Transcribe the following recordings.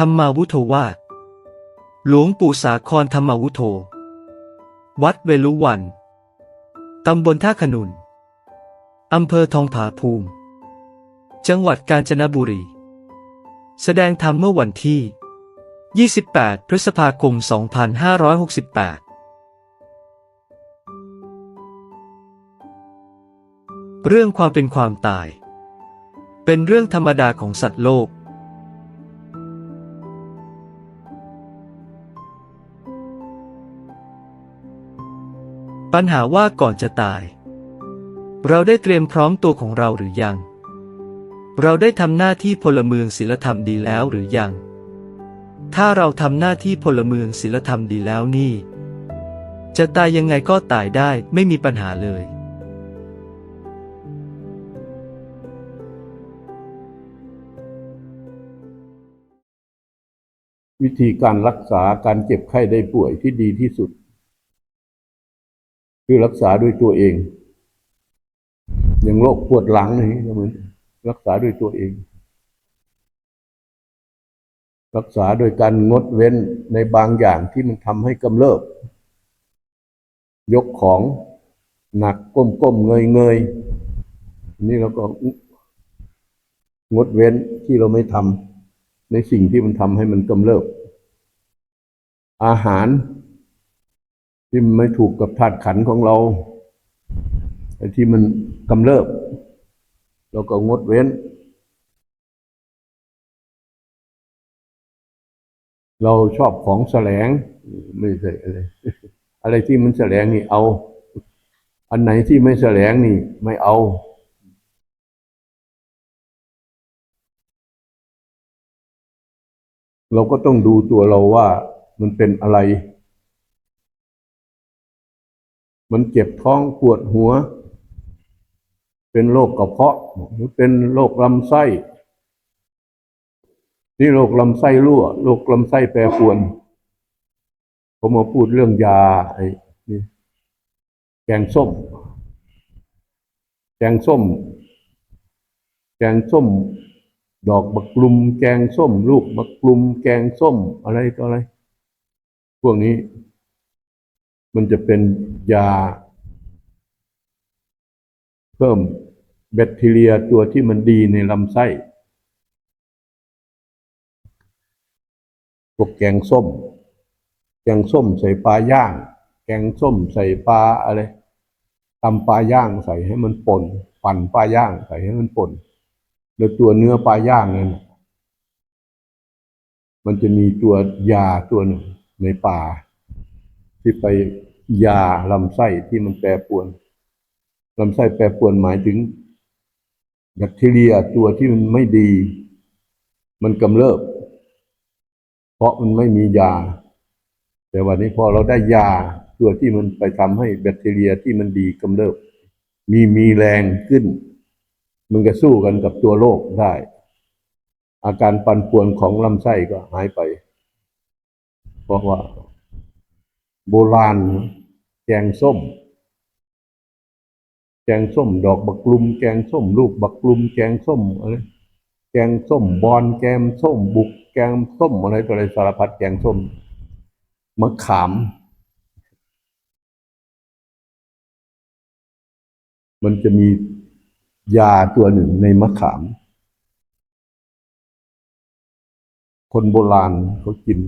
ธรรมาวุโธวาหลวงปู่สาครธรรมาวุโธ วัดเวลุวัน ตำบลท่าขนุน อำเภอทองผาภูมิ จังหวัดกาญจนบุรี แสดงธรรมเมื่อวันที่ 28 พฤษภาคม 2568เรื่องความเป็นความตาย เป็นเรื่องธรรมดาของสัตว์โลก ปัญหาว่าก่อนจะตาย เราได้เตรียมพร้อมตัวของเราหรือยัง เราได้ทำหน้าที่พลเมืองศีลธรรมดีแล้วหรือยัง ถ้าเราทำหน้าที่พลเมืองศีลธรรมดีแล้วนี่ จะตายยังไงก็ตายได้ไม่มีปัญหาเลย วิธีการรักษาการเจ็บไข้ได้ป่วยที่ดีที่สุด คือรักษาด้วยตัวเอง อย่างโรคปวดหลังนี่ก็เหมือนรักษาด้วยตัวเอง รักษาโดยการงดเว้นในบางอย่างที่มันทำให้กำเริบ ยกของหนักก้มๆเงยๆนี่เราก็งดเว้นที่เราไม่ทำในสิ่งที่มันทำให้มันกำเริบ อาหาร ที่มันไม่ถูกกับธาตุขันของเราไอ้ที่มันกำเริบเราก็งดเว้น เราชอบของแสลงไม่ใช่อะไรอะไรที่มันแสลงนี่เอา อันไหนที่ไม่แสลงนี่ ไม่เอาเราก็ต้องดูตัวเราว่ามันเป็นอะไร มันเจ็บท้องปวดหัว เป็นโรคกระเพาะ หรือเป็นโรคลำไส้นี่โรคลำไส้รั่วโรคลำไส้แปรปรวนผมมาพูดเรื่องยาไอ้นี่แกงส้ม แกงส้ม แกงส้ม ดอกบักกลุม แกงส้ม ลูกบักกลุม แกงส้มอะไรต่ออะไร พวกนี้ มันจะเป็นยา เพิ่มแบคทีเรียตัวที่มันดีในลำไส้พวกแกงส้ม แกงส้มใส่ปลาย่าง แกงส้มใส่ปลาอะไรตำปลาย่างใส่ให้มันป่นปั่นปลาย่างใส่ให้มันป่นแล้วตัวเนื้อปลาย่างนั้นน่ะมันจะมีตัวยาตัวหนึ่งในป่าที่ไป ยาลำไส้ที่มันแปรปวนลำไส้แปรปวนหมายถึงแบคทีเรียตัวที่มันไม่ดี มันกำเริบ เพราะมันไม่มียา แต่วันนี้พอเราได้ยาตัวที่มันไปทำให้แบคทีเรียที่มันดีกำเริบ มีมีแรงขึ้น มันก็สู้กันกับตัวโรคได้ อาการปั่นป่วนของลำไส้ก็หายไป เพราะว่า โบราณ แกงส้ม แกงส้มดอกบักกลุม แกงส้มลูกบักกลุม แกงส้มอะไรแกงส้มบอนแกงส้มบุก แกงส้มอะไรต่ออะไรสารพัดแกงส้มมะขาม มันจะมียาตัวหนึ่งในมะขาม คนโบราณเขากิน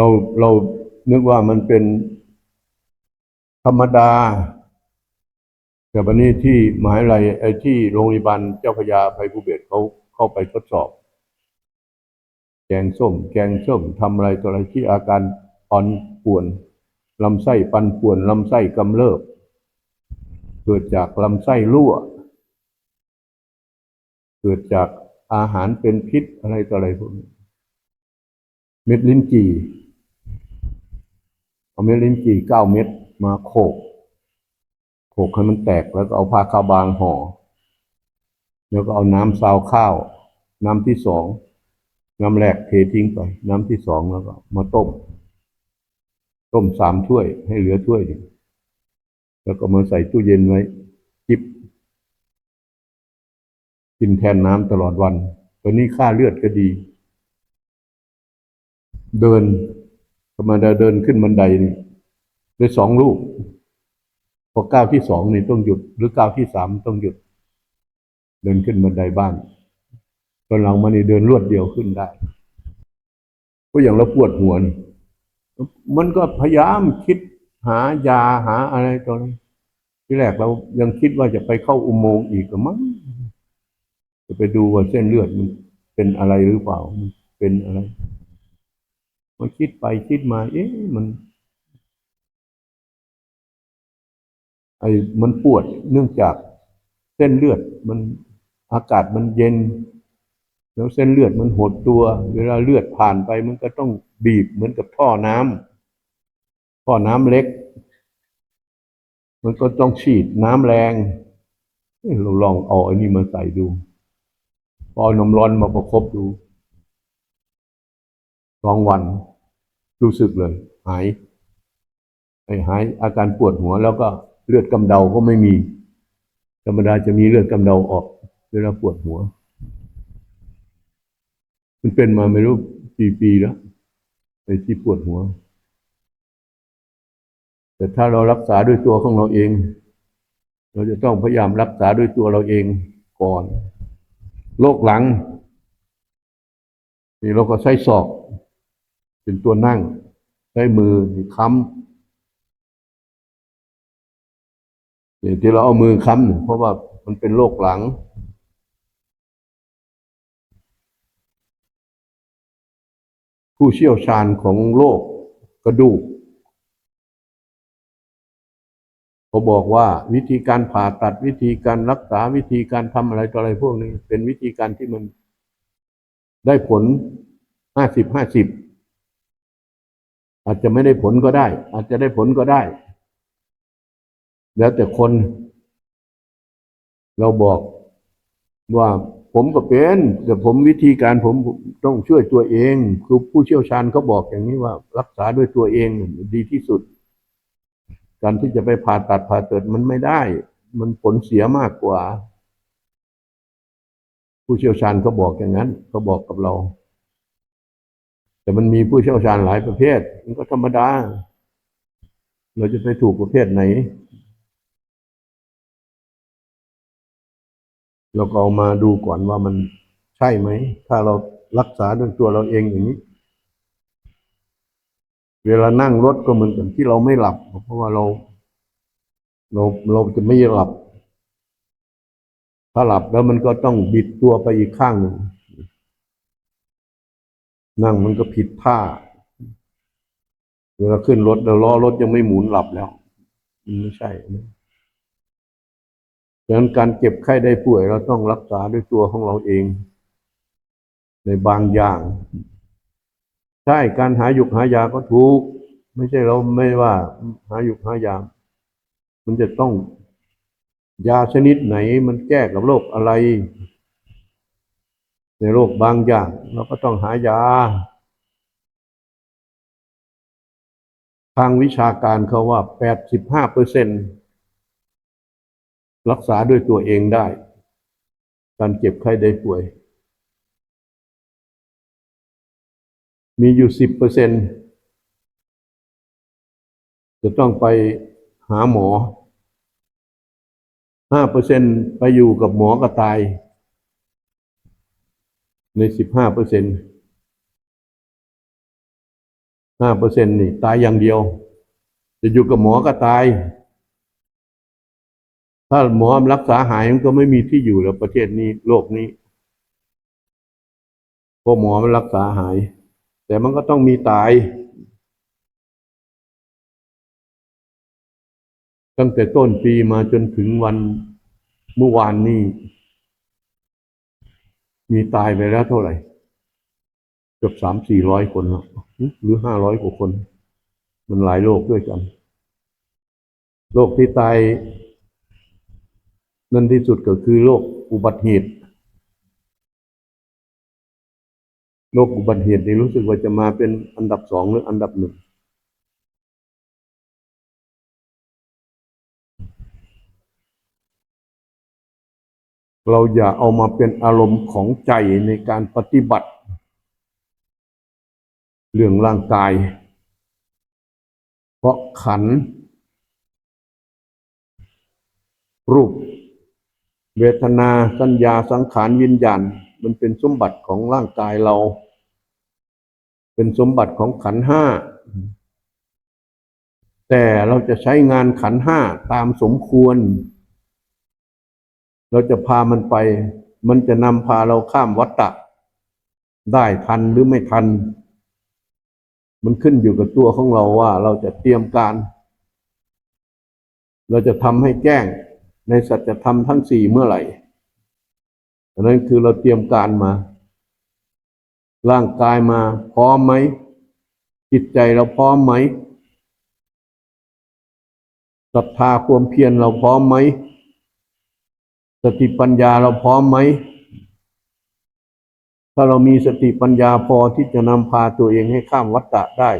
เราเรานึกว่ามันเป็นธรรมดา แต่วันนี้ที่มหาวิทยาลัยไอ้ที่โรงพยาบาลเจ้าพยาภัยภูเบศเขาเข้าไปทดสอบ แกงส้ม แกงส้มทำอะไรต่ออะไรที่อาการอ่อนป่วนลำไส้ปันป่วนลำไส้กำเริบเกิดจากลำไส้รั่ว เกิดจากอาหารเป็นพิษอะไรต่ออะไรพวกนี้ เม็ดลิ้นจี่ เอาเม็ดลิ้นจี่เก้าเม็ดมาโขกโขกให้มันแตกแล้วก็เอาผ้าขาวบางห่อแล้วก็เอาน้ำซาวข้าว น้ำที่สองน้ำแรกเททิ้งไป น้ำที่สองแล้วก็มาต้ม ต้มสามถ้วยให้เหลือถ้วยหนึ่งแล้วก็มาใส่ตู้เย็นไว้ จิบ กินแทนน้ำตลอดวัน ตัวนี้ค่าเลือดก็ดี เดิน รรมดาเดินขึ้นบันไดนี่ได้สองลูก พอก้าวที่สองนี่ต้องหยุด หรือก้าวที่สามต้องหยุด เดินขึ้นบันไดบ้านตอนหลังมานี่เดินรวดเดียวขึ้นได้ก็อย่างเราปวดหัวนี่มันก็พยายามคิดหายาหาอะไรตอนที่แรกเรายังคิดว่าจะไปเข้าอุโมงค์อีกมั้งจะไปดูว่าเส้นเลือดมันเป็นอะไรหรือเปล่ามันเป็นอะไร มันคิดไปคิดมา เอ๊ะมัน ไอ้มันปวดเนื่องจากเส้นเลือดมันอากาศมันเย็น แล้วเส้นเลือดมันหดตัว เวลาเลือดผ่านไปมันก็ต้องบีบเหมือนกับท่อน้ำท่อน้ำเล็ก มันก็ต้องฉีดน้ำแรงเราลองเอาอันนี้มาใส่ดู พอเอาน้ำร้อนมาประคบดู สองวัน รู้สึกเลย หายไอ้หายอาการปวดหัวแล้วก็เลือดกำเดาก็ไม่มี ธรรมดาจะมีเลือดกำเดาออกเวลาปวดหัว มันเป็นมาไม่รู้กี่ปีแล้วไอ้ที่ปวดหัว แต่ถ้าเรารักษาด้วยตัวของเราเอง เราจะต้องพยายามรักษาด้วยตัวเราเองก่อนโรคหลังนี่เราก็ใช้ศอก เป็นตัวนั่ง ใช้มือค้ำเนี่ยที่เราเอามือค้ำเนี่ยเพราะว่ามันเป็นโรคหลัง ผู้เชี่ยวชาญของโรคกระดูกเขาบอกว่าวิธีการผ่าตัดวิธีการรักษาวิธีการทำอะไรต่ออะไรพวกนี้ เป็นวิธีการที่มันได้ผลห้าสิบห้าสิบ อาจจะไม่ได้ผลก็ได้ อาจจะได้ผลก็ได้ แล้วแต่คน เราบอกว่าผมก็เป็น แต่ผมวิธีการผมต้องช่วยตัวเอง คือผู้เชี่ยวชาญเขาบอกอย่างนี้ว่า รักษาด้วยตัวเองดีที่สุด การที่จะไปผ่าตัดผ่าเติดมันไม่ได้ มันผลเสียมากกว่า ผู้เชี่ยวชาญเขาบอกอย่างนั้นเขาบอกกับเรา แต่มันมีผู้เชี่ยวชาญหลายประเภท มันก็ธรรมดา เราจะไปถูกประเภทไหน เราก็เอามาดูก่อนว่ามันใช่ไหม ถ้าเรารักษาด้วยตัวเราเองอย่างนี้ เวลานั่งรถก็เหมือนกันที่เราไม่หลับ เพราะว่าเรา เราเราจะไม่หลับ ถ้าหลับแล้วมันก็ต้องบิดตัวไปอีกข้างหนึ่ง นั่งมันก็ผิดท่า เวลาขึ้นรถแล้วล้อรถยังไม่หมุนหลับแล้ว มันไม่ใช่นะดังนั้นการเจ็บไข้ได้ป่วยเราต้องรักษาด้วยตัวของเราเอง ในบางอย่าง ใช่การหาหยุกหายาก็ถูก ไม่ใช่เราไม่ว่า หาหยุกหายา มันจะต้องยาชนิดไหนมันแก้กับโรคอะไร ในโรคบางอย่าง เราก็ต้องหายา ทางวิชาการเขาว่าแปดสิบห้าเปอร์เซ็นรักษาด้วยตัวเองได้ การเจ็บไข้ได้ป่วย มีอยู่สิบเปอร์เซ็นจะต้องไปหาหมอห้าเปอร์เซ็นไปอยู่กับหมอกระตาย ในสิบห้าเปอร์เซ็นห้าเปอร์เซ็นนี่ตายอย่างเดียว จะอยู่กับหมอก็ตาย ถ้าหมอรักษาหายมันก็ไม่มีที่อยู่แล้วประเทศนี้โลกนี้พราะหมอมันรักษาหาย แต่มันก็ต้องมีตาย ตั้งแต่ต้นปีมาจนถึงวันเมื่อวานนี้ มีตายไปแล้วเท่าไหร่ เกือบสามสี่ร้อยคนแล้วหรือห้าร้อยกว่าคน มันหลายโรคด้วยกันโรคที่ตายนั่นที่สุดก็คือโรคอุบัติเหตุโรคอุบัติเหตุนี่รู้สึกว่าจะมาเป็นอันดับสองหรืออันดับหนึ่ง เราอย่าเอามาเป็นอารมณ์ของใจในการปฏิบัติ เรื่องร่างกาย เพราะขัน รูป เวทนาสัญญาสังขารวิญญาณ มันเป็นสมบัติของร่างกายเรา เป็นสมบัติของขันห้า แต่เราจะใช้งานขันห้าตามสมควร เราจะพามันไป มันจะนำพาเราข้ามวัฏฏะได้ทันหรือไม่ทัน มันขึ้นอยู่กับตัวของเราว่าเราจะเตรียมการ เราจะทำให้แจ้งในสัจธรรมทั้งสี่เมื่อไหร่อันนั้นคือเราเตรียมการมา ร่างกายมาพร้อมไหม จิตใจเราพร้อมไหมศรัทธาความเพียรเราพร้อมไหม สติปัญญาเราพร้อมไหม ถ้าเรามีสติปัญญาพอที่จะนำพาตัวเองให้ข้ามวัฏฏะได้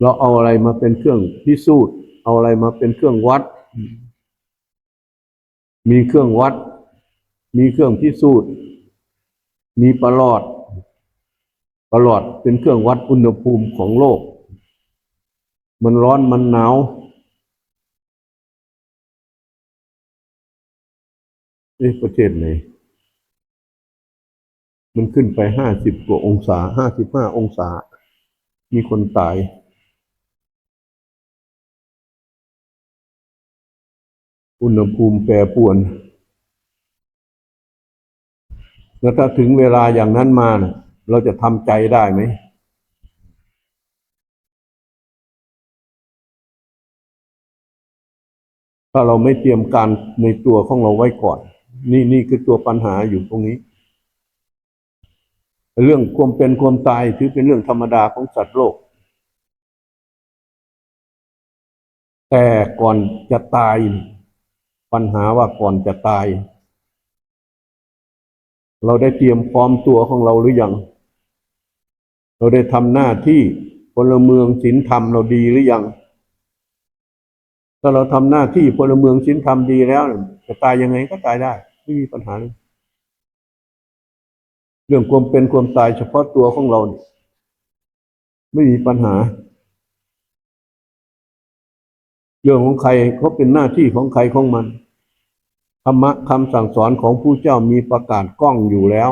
เราเอาอะไรมาเป็นเครื่องพิสูจน์ เอาอะไรมาเป็นเครื่องวัด มีเครื่องวัด มีเครื่องพิสูจน์ มีประหลอด ประหลอดเป็นเครื่องวัดอุณหภูมิของโลก มันร้อนมันหนาว นี่ประเทศไหน มันขึ้นไปห้าสิบกว่าองศาห้าสิบห้าองศา มีคนตาย อุณหภูมิแปรปรวน แล้วถ้าถึงเวลาอย่างนั้นมานะเราจะทำใจได้ไหมถ้าเราไม่เตรียมการในตัวของเราไว้ก่อน นี่นี่คือตัวปัญหาอยู่ตรงนี้ เรื่องความเป็นความตายถือเป็นเรื่องธรรมดาของสัตว์โลก แต่ก่อนจะตาย ปัญหาว่าก่อนจะตาย เราได้เตรียมพร้อมตัวของเราหรือยัง เราได้ทำหน้าที่พลเมืองศีลธรรมเราดีหรือยังถ้าเราทำหน้าที่พลเมืองศีลธรรมดีแล้ว จะตายยังไงก็ตายได้ ไม่มีปัญหาเลยเรื่องความเป็นความตายเฉพาะตัวของเราเนี่ยไม่มีปัญหา เรื่องของใครเขาเป็นหน้าที่ของใครของมันธรรมะคำสั่งสอนของผู้เจ้ามีประกาศกล้องอยู่แล้ว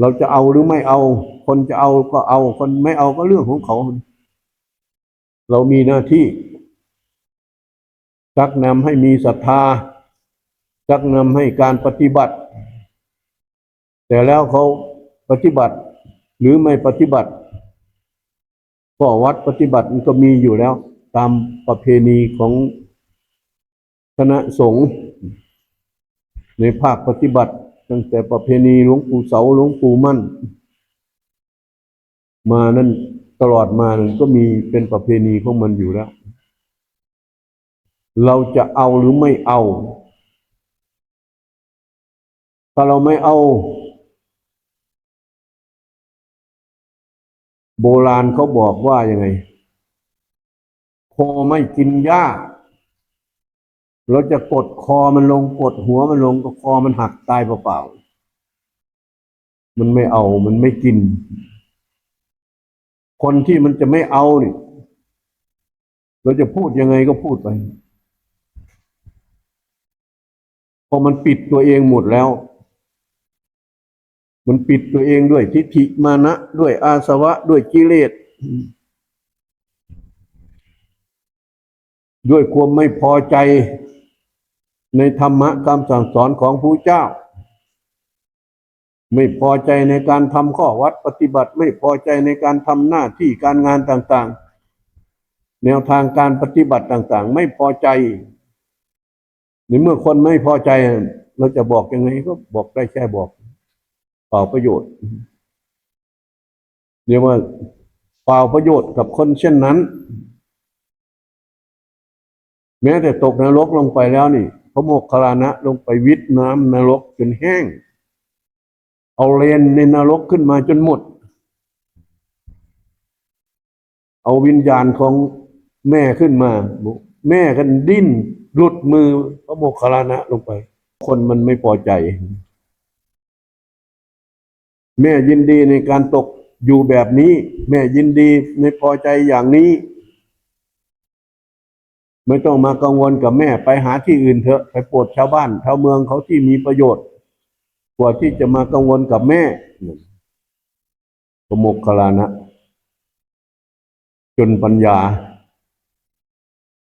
เราจะเอาหรือไม่เอา คนจะเอาก็เอา คนไม่เอาก็เรื่องของเขา เรามีหน้าที่ชักนำให้มีศรัทธา ชักนำให้การปฏิบัติ แต่แล้วเขาปฏิบัติ หรือไม่ปฏิบัติก็วัดปฏิบัติมันก็มีอยู่แล้ว ตามประเพณีของคณะสงฆ์ในภาคปฏิบัติ ตั้งแต่ประเพณีหลวงปู่เสาหลวงปู่มั่น มานั่นตลอดมานั่นก็มีเป็นประเพณีของมันอยู่แล้ว เราจะเอาหรือไม่เอา ถ้าเราไม่เอา โบราณเขาบอกว่ายังไงโคไม่กินหญ้า เราจะกดคอมันลงกดหัวมันลงก็คอมันหักตายเปล่าๆมันไม่เอามันไม่กิน คนที่มันจะไม่เอานี่เราจะพูดยังไงก็พูดไปพอมันปิดตัวเองหมดแล้ว มันปิดตัวเองด้วยทิฏฐิมานะ ด้วยอาสวะ ด้วยกิเลสด้วยความไม่พอใจในธรรมะคำสั่งสอนของผู้เจ้า ไม่พอใจในการทำข้อวัดปฏิบัติ ไม่พอใจในการทำหน้าที่การงานต่างๆ แนวทางการปฏิบัติต่างๆ ไม่พอใจในเมื่อคนไม่พอใจ เราจะบอกยังไงก็บอกได้แค่บอก เปล่าประโยชน์ เรียกว่าเปล่าประโยชน์กับคนเช่นนั้น แม้แต่ตกนรกลงไปแล้วนี่พระโมคคัลลานะลงไปวิทย์น้ำนรกจนแห้ง เอาเลนในนรกขึ้นมาจนหมด เอาวิญญาณของแม่ขึ้นมา แม่กันดิ้นหลุดมือพระโมคคัลลานะลงไป คนมันไม่พอใจ แม่ยินดีในการตกอยู่แบบนี้ แม่ยินดีในพอใจอย่างนี้ ไม่ต้องมากังวลกับแม่ไปหาที่อื่นเถอะไปปรดชาวบ้านชาวเมืองเขาที่มีประโยชน์ กว่าที่จะมากังวลกับแม่พระมคคัลานะ จนปัญญา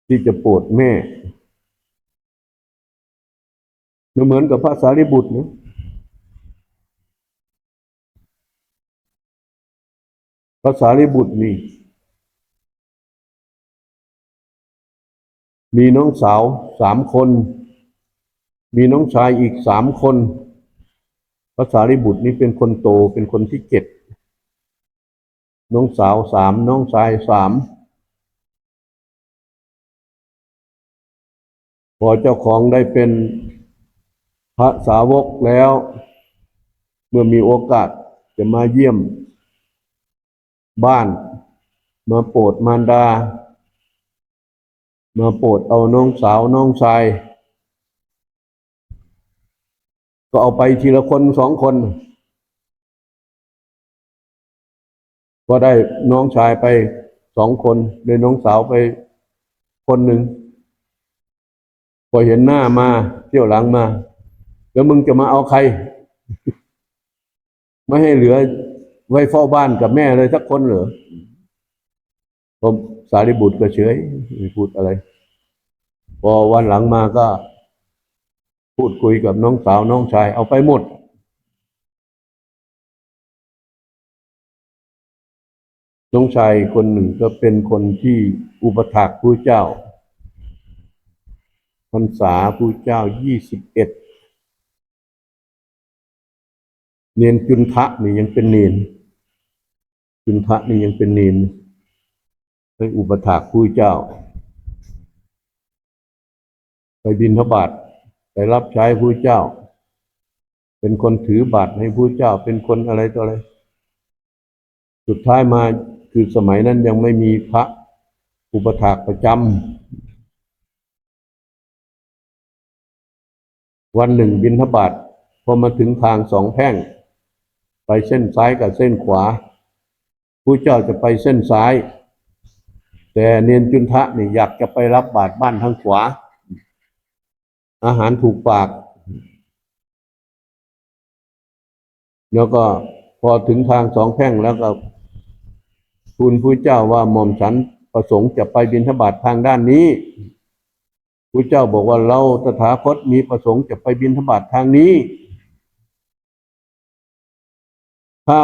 ที่จะปรดแม่เหมือนกับพระสารีบุตรนะ พระสารีบุตรนี่ มีน้องสาวสามคน มีน้องชายอีกสามคนพระสารีบุตรนี่เป็นคนโตเป็นคนที่เจ็ดน้องสาวสามน้องชายสามพอเจ้าของได้เป็นพระสาวกแล้ว เมื่อมีโอกาสจะมาเยี่ยม บ้าน มาโปรดมารดา มาโปรดเอาน้องสาวน้องชาย ก็เอาไปทีละคนสองคน ก็ได้น้องชายไปสองคนได้น้องสาวไปคนหนึ่งพอเห็นหน้ามาเที่ยวหลังมา แล้วมึงจะมาเอาใคร ไม่ให้เหลือ ไว้เฝ้าบ้านกับแม่เลยสักคนเหรอผมสารีบุตรก็เฉยไม่พูดอะไร พอวันหลังมาก็ พูดคุยกับน้องสาวน้องชาย เอาไปหมด น้องชายคนหนึ่งก็เป็นคนที่อุปถากผู้เจ้าพรรษาผู้เจ้ายี่สิบเอ็ดเนียนจุนทะนี่ยังเป็นเนียน จุนทะนี่ยังเป็นเนนไปอุปถากผู้เจ้า ไปบินทบาทไปรับใช้ผู้เจ้า เป็นคนถือบาตรให้ผู้เจ้า เป็นคนอะไรต่ออะไร สุดท้ายมาคือสมัยนั้นยังไม่มีพระอุปถากประจำวันหนึ่งบินทบาทพอมาถึงทางสองแพร่ง ไปเส้นซ้ายกับเส้นขวา ผู้เจ้าจะไปเส้นซ้าย แต่เนียนจุนทะนี่อยากจะไปรับบาตรบ้านทางขวา อาหารถูกปาก แล้วก็พอถึงทางสองแพร่งแล้วก็ทูลผู้เจ้าว่าหม่อมฉันประสงค์จะไปบิณฑบาตทางด้านนี้ผู้เจ้าบอกว่าเราตถาคตมีประสงค์จะไปบิณฑบาตทางนี้ ถ้า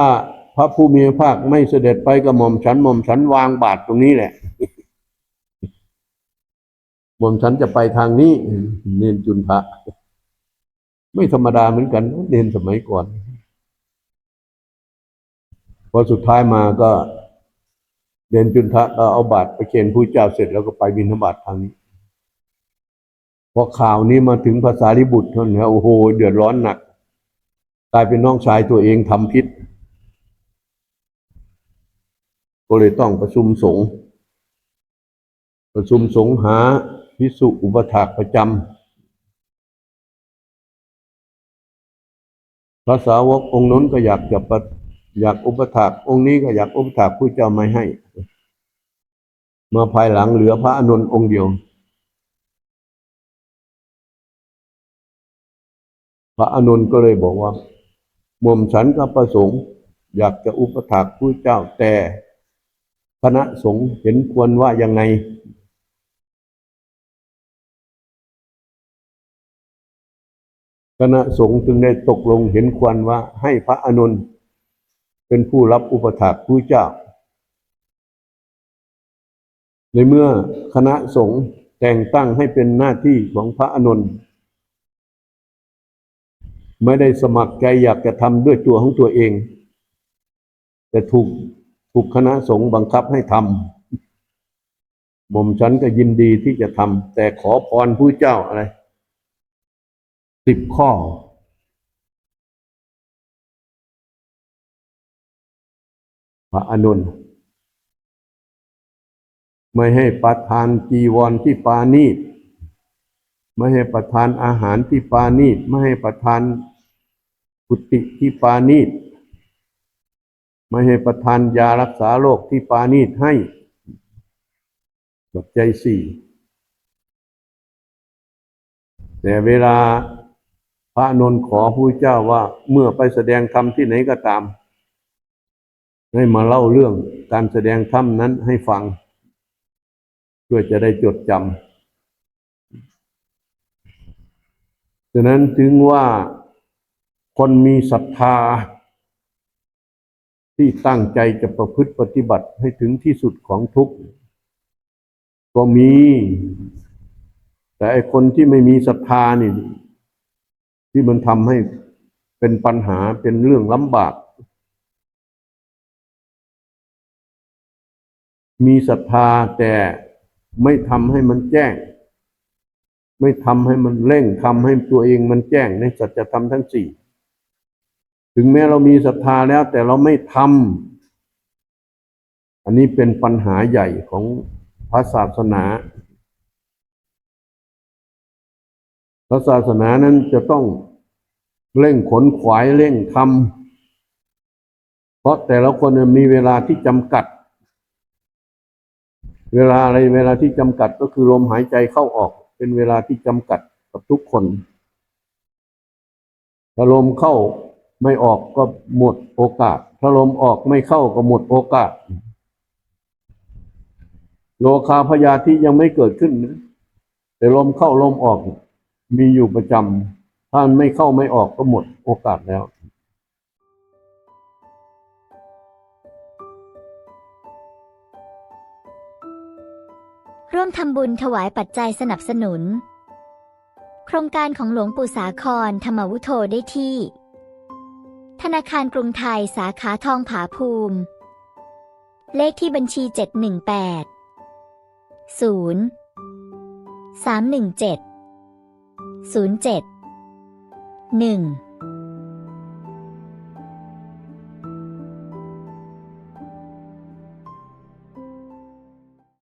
พระผู้มีภาคไม่เสด็จไปกับหม่อมฉันหม่อมฉันวางบาตรตรงนี้แหละหม่อมฉันจะไปทางนี้ เนนจุนทะไม่ธรรมดาเหมือนกัน เนนสมัยก่อนพอสุดท้ายมาก็เนนจุนทะก็เอาบาตรไปเคนผู้เจ้าเสร็จแล้วก็ไปบิณฑบาตทางนี้พอข่าวนี้มาถึงภาษาริบุตรเท่านั้นะโอ้โห เดือดร้อนหนัก กลายเป็นน้องชายตัวเองทำพิษ ก็เลยต้องประชุมสงฆ์ประชุมสงฆ์หาพิสุอุปถากประจำพระสาวกองค์นั้นก็อยากจะประอยากอุปถากองค์นี้ก็อยากอุปถากผู้เจ้าไม่ให้ มาภายหลังเหลือพระอานนองค์เดียว พระอานนก็เลยบอกว่าหม่อมฉันก็ประสงค์ อยากจะอุปถากผู้เจ้าแต่ คณะสงฆ์เห็นควรว่ายังไงคณะสงฆ์จึงได้ตกลงเห็นควรว่าให้พระอานนเป็นผู้รับอุปถากผู้เจ้า ในเมื่อคณะสงฆ์แต่งตั้งให้เป็นหน้าที่ของพระอานนไม่ได้สมัครใจอยากจะทำด้วยตัวของตัวเอง แต่ถูก ถูกคณะสงฆ์บังคับให้ทำหม่อมฉันก็ยินดีที่จะทำแต่ขอพรผู้เจ้าอะไรสิบข้อ พระอานนไม่ให้ประทานจีวรที่ปานีตไม่ให้ประทานอาหารที่ปานีตไม่ให้ประทานกุฏิที่ปานีต ไม่ให้ประทานยารักษาโรคที่ปานีตให้ปัจจัยสี่แต่เวลาพระนนท์ขอผู้เจ้าว่าเมื่อไปแสดงธรรมที่ไหนก็ตาม ให้มาเล่าเรื่องการแสดงธรรมนั้นให้ฟัง เพื่อจะได้จดจำฉะนั้นถึงว่าคนมีศรัทธา ที่ตั้งใจจะประพฤติปฏิบัติให้ถึงที่สุดของทุกข์ก็มี แต่ไอคนที่ไม่มีศรัทธานี่ ที่มันทำให้เป็นปัญหาเป็นเรื่องลำบาก มีศรัทธาแต่ไม่ทำให้มันแจ้ง ไม่ทำให้มันเร่งทำให้ตัวเองมันแจ้งในสัจธรรมทั้งสี่ ถึงแม้เรามีศรัทธาแล้ว แต่เราไม่ทำอันนี้เป็นปัญหาใหญ่ของพระศาสนาพระศาสนานั้นจะต้องเร่งขนขวายเร่งทำเพราะแต่ละคนมีเวลาที่จำกัด เวลาอะไรเวลาที่จำกัดก็คือลมหายใจเข้าออก เป็นเวลาที่จำกัดกับทุกคนถ้าลมเข้า ไม่ออกก็หมดโอกาส ถ้าลมออกไม่เข้าก็หมดโอกาส โลคาพยาธิยังไม่เกิดขึ้นนะแต่ลมเข้าลมออก มีอยู่ประจำถ้านไม่เข้าไม่ออกก็หมดโอกาสแล้วร่วมทำบุญถวายปัจจัยสนับสนุน โครงการของหลวงปู่สาครธรรมวุโธได้ที่ ธนาคารกรุงไทยสาขาทองผาภูมิ เลขที่บัญชี 718 0 317 07 1